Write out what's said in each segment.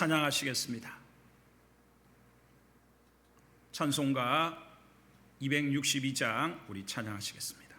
찬양하시겠습니다. 찬송가 262장 우리 찬양하시겠습니다.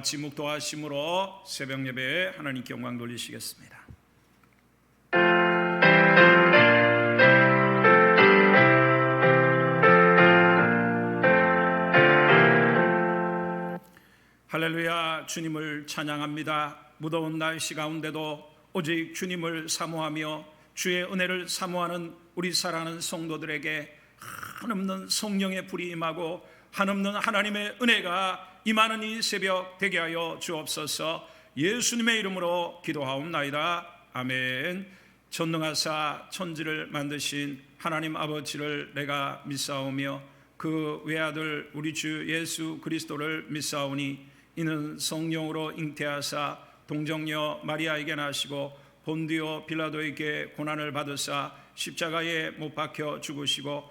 같이 묵도하심으로 새벽 예배에 하나님께 영광 돌리시겠습니다. 할렐루야 주님을 찬양합니다. 무더운 날씨 가운데도 오직 주님을 사모하며 주의 은혜를 사모하는 우리 사랑하는 성도들에게 한없는 성령의 불이 임하고 한없는 하나님의 은혜가 임하는 이 새벽 되게 하여 주옵소서 예수님의 이름으로 기도하옵나이다. 아멘. 전능하사 천지를 만드신 하나님 아버지를 내가 믿사오며 그 외아들 우리 주 예수 그리스도를 믿사오니 이는 성령으로 잉태하사 동정녀 마리아에게 나시고 본디오 빌라도에게 고난을 받으사 십자가에 못 박혀 죽으시고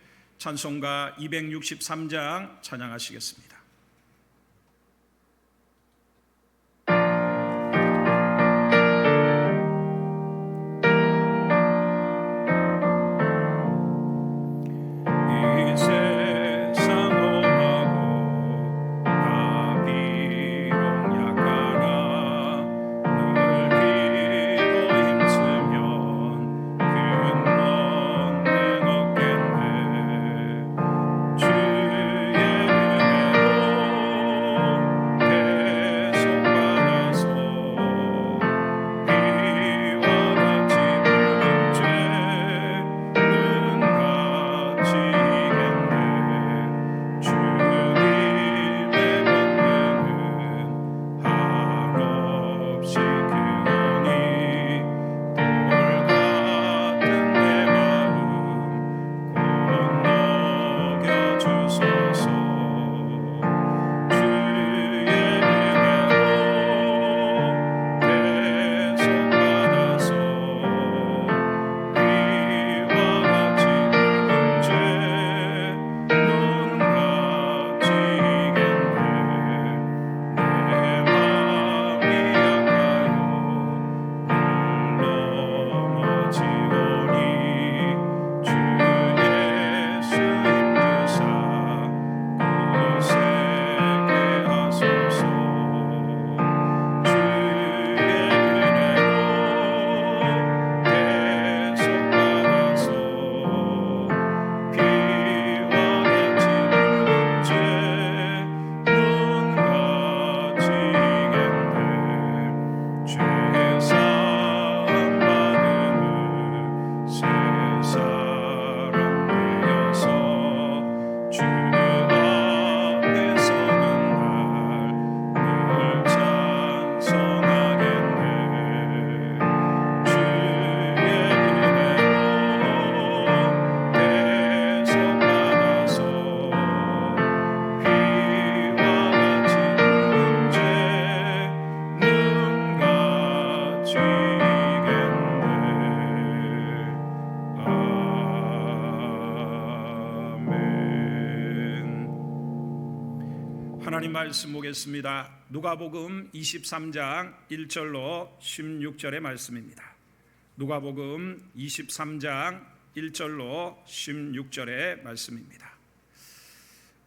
찬송가 263장 찬양하시겠습니다. 말씀 보겠습니다. 누가복음 23장 1절로 16절의 말씀입니다. 누가복음 23장 1절로 16절의 말씀입니다.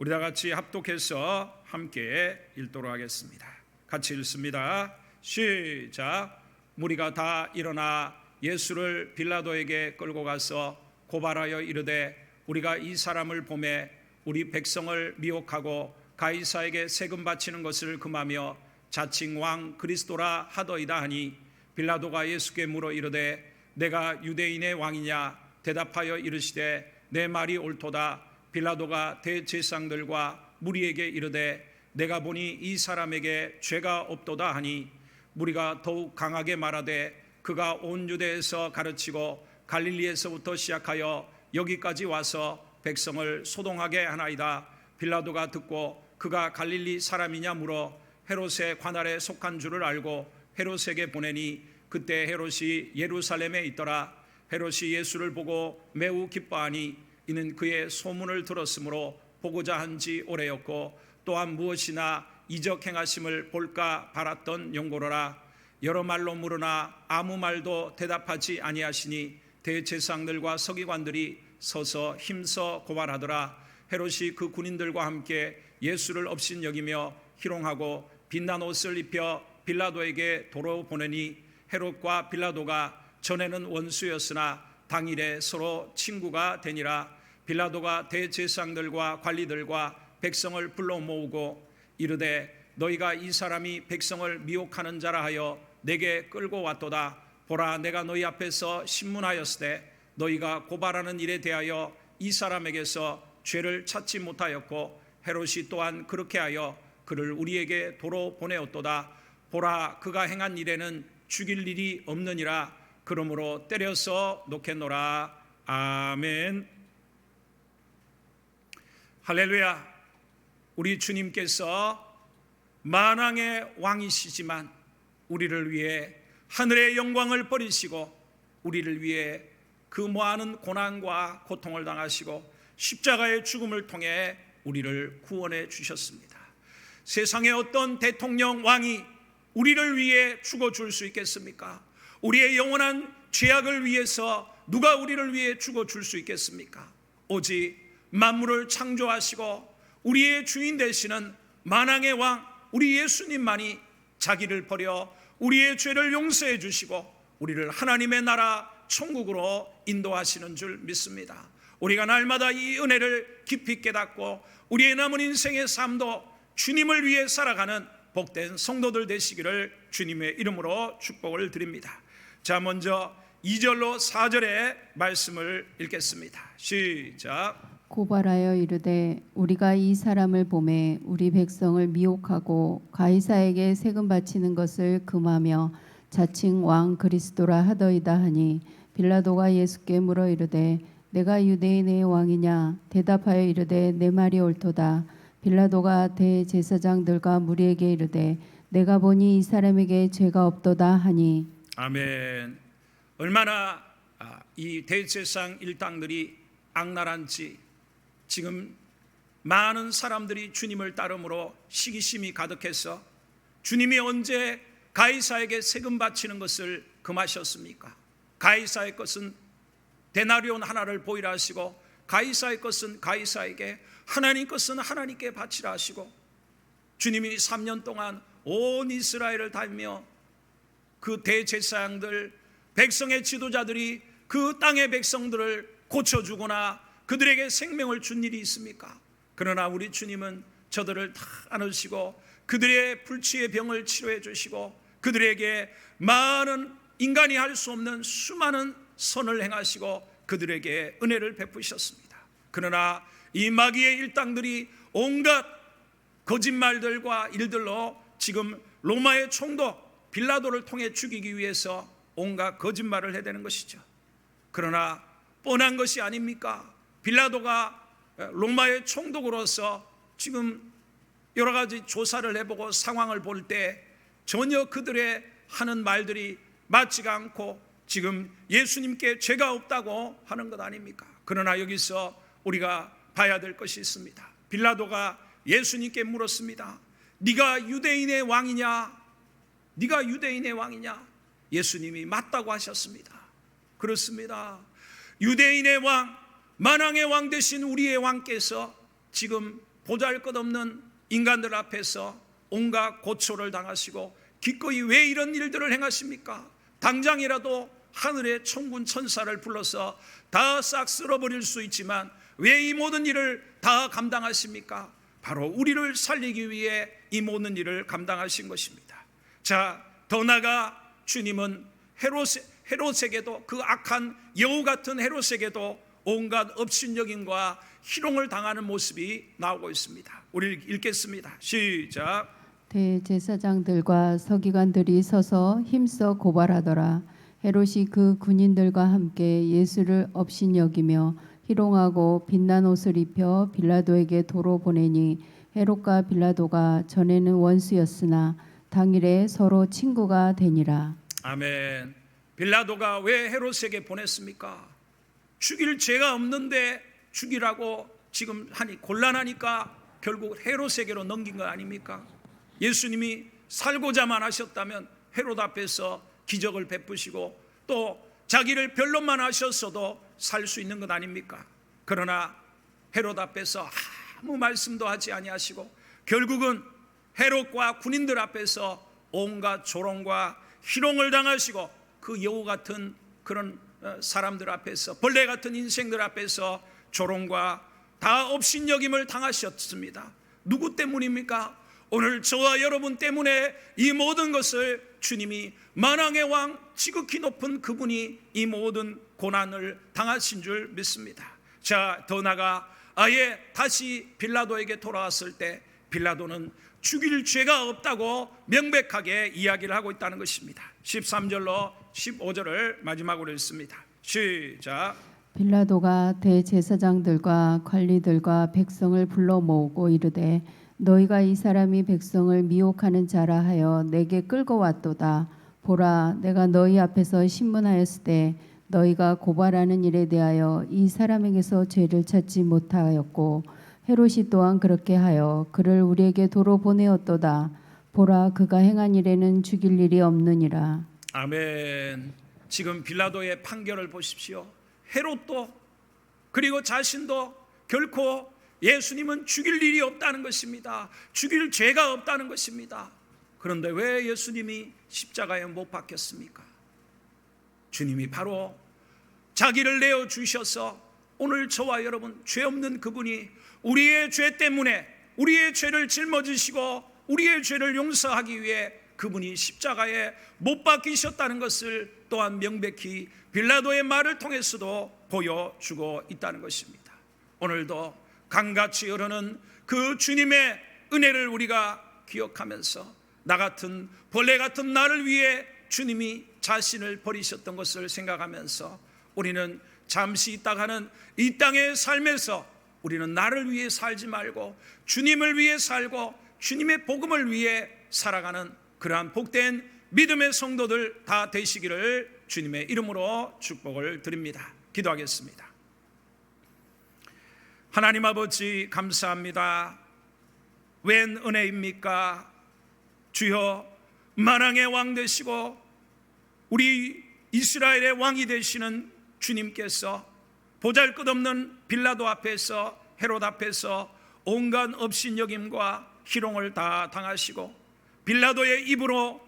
우리 다 같이 합독해서 함께 읽도록 하겠습니다. 같이 읽습니다. 시작. 무리가 다 일어나 예수를 빌라도에게 끌고 가서 고발하여 이르되 우리가 이 사람을 보매 우리 백성을 미혹하고 가이사에게 세금 바치는 것을 금하며 자칭 왕 그리스도라 하더이다 하니 빌라도가 예수께 물어 이르되 내가 유대인의 왕이냐? 대답하여 이르시되 내 말이 옳도다. 빌라도가 대제상들과 무리에게 이르되 내가 보니 이 사람에게 죄가 없도다 하니 무리가 더욱 강하게 말하되 그가 온 유대에서 가르치고 갈릴리에서부터 시작하여 여기까지 와서 백성을 소동하게 하나이다. 빌라도가 듣고 그가 갈릴리 사람이냐 물어 헤롯의 관할에 속한 줄을 알고 헤롯에게 보내니 그때 헤롯이 예루살렘에 있더라. 헤롯이 예수를 보고 매우 기뻐하니 이는 그의 소문을 들었으므로 보고자 한 지 오래였고 또한 무엇이나 이적 행하심을 볼까 바랐던 용고로라. 여러 말로 물으나 아무 말도 대답하지 아니하시니 대제상들과 서기관들이 서서 힘써 고발하더라 헤롯이 그 군인들과 함께 예수를 업신 여기며 희롱하고 빛난 옷을 입혀 빌라도에게 도로 보내니 헤롯과 빌라도가 전에는 원수였으나 당일에 서로 친구가 되니라. 빌라도가 대제상들과 관리들과 백성을 불러 모으고 이르되 너희가 이 사람이 백성을 미혹하는 자라 하여 내게 끌고 왔도다. 보라 내가 너희 앞에서 신문하였으되 너희가 고발하는 일에 대하여 이 사람에게서 죄를 찾지 못하였고 헤롯이 또한 그렇게 하여 그를 우리에게 도로 보내었도다. 보라 그가 행한 일에는 죽일 일이 없느니라. 그러므로 때려서 놓겠노라. 아멘. 할렐루야. 우리 주님께서 만왕의 왕이시지만 우리를 위해 하늘의 영광을 버리시고 우리를 위해 그 많은 고난과 고통을 당하시고 십자가의 죽음을 통해 우리를 구원해 주셨습니다. 세상의 어떤 대통령 왕이 우리를 위해 죽어 줄 수 있겠습니까? 우리의 영원한 죄악을 위해서 누가 우리를 위해 죽어 줄 수 있겠습니까? 오직 만물을 창조하시고 우리의 주인 되시는 만왕의 왕 우리 예수님만이 자기를 버려 우리의 죄를 용서해 주시고 우리를 하나님의 나라 천국으로 인도하시는 줄 믿습니다. 우리가 날마다 이 은혜를 깊이 깨닫고 우리의 남은 인생의 삶도 주님을 위해 살아가는 복된 성도들 되시기를 주님의 이름으로 축복을 드립니다. 자, 먼저 2절로 4절의 말씀을 읽겠습니다. 시작. 고발하여 이르되 우리가 이 사람을 보매 우리 백성을 미혹하고 가이사에게 세금 바치는 것을 금하며 자칭 왕 그리스도라 하더이다 하니 빌라도가 예수께 물어 이르되 내가 유대인의 왕이냐 대답하여 이르되 내 말이 옳도다 빌라도가 대제사장들과 무리에게 이르되 내가 보니 이 사람에게 죄가 없도다 하니 아멘. 얼마나 아, 이 대제상 일당들이 악랄한지 지금 많은 사람들이 주님을 따름으로 시기심이 가득해서 주님이 언제 가이사에게 세금 바치는 것을 금하셨습니까? 가이사의 것은 데나리온 하나를 보이라 하시고 가이사의 것은 가이사에게 하나님 것은 하나님께 바치라 하시고 주님이 3년 동안 온 이스라엘을 다니며 그 대제사장들 백성의 지도자들이 그 땅의 백성들을 고쳐주거나 그들에게 생명을 준 일이 있습니까? 그러나 우리 주님은 저들을 다 안으시고 그들의 불치의 병을 치료해 주시고 그들에게 많은 인간이 할 수 없는 수많은 선을 행하시고 그들에게 은혜를 베푸셨습니다. 그러나 이 마귀의 일당들이 온갖 거짓말들과 일들로 지금 로마의 총독 빌라도를 통해 죽이기 위해서 온갖 거짓말을 해대는 것이죠. 그러나 뻔한 것이 아닙니까? 빌라도가 로마의 총독으로서 지금 여러 가지 조사를 해보고 상황을 볼 때 전혀 그들의 하는 말들이 맞지가 않고 지금 예수님께 죄가 없다고 하는 것 아닙니까? 그러나 여기서 우리가 봐야 될 것이 있습니다. 빌라도가 예수님께 물었습니다. 네가 유대인의 왕이냐? 네가 유대인의 왕이냐? 예수님이 맞다고 하셨습니다. 그렇습니다. 유대인의 왕, 만왕의 왕 되신 우리의 왕께서 지금 보잘 것 없는 인간들 앞에서 온갖 고초를 당하시고 기꺼이 왜 이런 일들을 행하십니까? 당장이라도 하늘의 천군 천사를 불러서 다 싹 쓸어버릴 수 있지만 왜 이 모든 일을 다 감당하십니까? 바로 우리를 살리기 위해 이 모든 일을 감당하신 것입니다. 자, 더 나가 주님은 헤롯, 헤롯에게도 그 악한 여우 같은 헤롯에게도 온갖 업신여김과 희롱을 당하는 모습이 나오고 있습니다. 우리 읽겠습니다. 시작. 대제사장들과 서기관들이 서서 힘써 고발하더라. 헤롯이 그 군인들과 함께 예수를 업신여기며 희롱하고 빛난 옷을 입혀 빌라도에게 도로 보내니 헤롯과 빌라도가 전에는 원수였으나 당일에 서로 친구가 되니라. 아멘. 빌라도가 왜 헤롯에게 보냈습니까? 죽일 죄가 없는데 죽이라고 지금 하니 곤란하니까 결국 헤롯에게로 넘긴 거 아닙니까? 예수님이 살고자만 하셨다면 헤롯 앞에서 기적을 베푸시고 또 자기를 변론만 하셨어도 살 수 있는 것 아닙니까? 그러나 헤롯 앞에서 아무 말씀도 하지 아니하시고 결국은 헤롯과 군인들 앞에서 온갖 조롱과 희롱을 당하시고 그 여우 같은 그런 어, 사람들 앞에서 벌레 같은 인생들 앞에서 조롱과 다 업신여김을 당하셨습니다. 누구 때문입니까? 오늘 저와 여러분 때문에 이 모든 것을 주님이 만왕의 왕 지극히 높은 그분이 이 모든 고난을 당하신 줄 믿습니다. 자, 더 나가 아예 다시 빌라도에게 돌아왔을 때 빌라도는 죽일 죄가 없다고 명백하게 이야기를 하고 있다는 것입니다. 13절로 15절을 마지막으로 읽습니다. 시작. 빌라도가 대제사장들과 관리들과 백성을 불러 모으고 이르되 너희가 이 사람이 백성을 미혹하는 자라 하여 내게 끌고 왔도다 보라 내가 너희 앞에서 신문하였을 때 너희가 고발하는 일에 대하여 이 사람에게서 죄를 찾지 못하였고 헤롯이 또한 그렇게 하여 그를 우리에게 도로 보내었도다 보라 그가 행한 일에는 죽일 일이 없느니라 아멘. 지금 빌라도의 판결을 보십시오. 헤롯도 그리고 자신도 결코 예수님은 죽일 일이 없다는 것입니다. 죽일 죄가 없다는 것입니다. 그런데 왜 예수님이 십자가에 못 박혔습니까? 주님이 바로 자기를 내어 주셔서 오늘 저와 여러분 죄 없는 그분이 우리의 죄 때문에 우리의 죄를 짊어지시고 우리의 죄를 용서하기 위해 그분이 십자가에 못 박히셨다는 것을 또한 명백히 빌라도의 말을 통해서도 보여주고 있다는 것입니다. 오늘도 강같이 흐르는 그 주님의 은혜를 우리가 기억하면서 나 같은 벌레 같은 나를 위해 주님이 자신을 버리셨던 것을 생각하면서 우리는 잠시 있다가는 이 땅의 삶에서 우리는 나를 위해 살지 말고 주님을 위해 살고 주님의 복음을 위해 살아가는 그러한 복된 믿음의 성도들 다 되시기를 주님의 이름으로 축복을 드립니다. 기도하겠습니다. 하나님 아버지 감사합니다. 웬 은혜입니까? 주여 만왕의 왕 되시고 우리 이스라엘의 왕이 되시는 주님께서 보잘것없는 빌라도 앞에서 헤롯 앞에서 온갖 업신여김과 희롱을 다 당하시고 빌라도의 입으로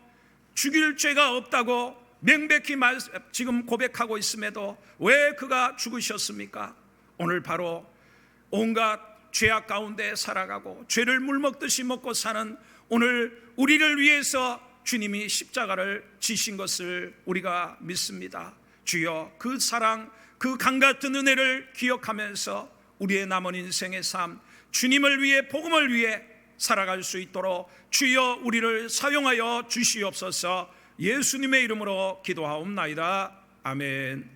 죽일 죄가 없다고 명백히 말, 지금 고백하고 있음에도 왜 그가 죽으셨습니까? 오늘 바로 온갖 죄악 가운데 살아가고 죄를 물먹듯이 먹고 사는 오늘 우리를 위해서 주님이 십자가를 지신 것을 우리가 믿습니다. 주여 그 사랑, 그 강 같은 은혜를 기억하면서 우리의 남은 인생의 삶, 주님을 위해 복음을 위해 살아갈 수 있도록 주여 우리를 사용하여 주시옵소서. 예수님의 이름으로 기도하옵나이다. 아멘.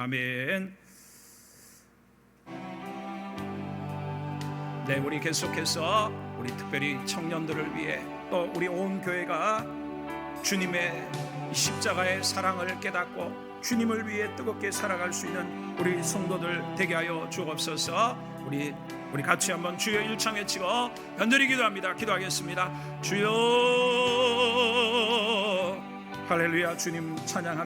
아멘 네 우리 계속해서 우리 특별히 청년들을 위해 또 우리 온 교회가 주님의 십자가의 사랑을 깨닫고 주님을 위해 뜨겁게 살아갈 수 있는 우리 성도들 되게 하여 주옵소서. 우리 우리 같이 한번 주여 일창 외치고 간절히 기도합니다. 기도하겠습니다. 주여 할렐루야 주님 찬양합니다.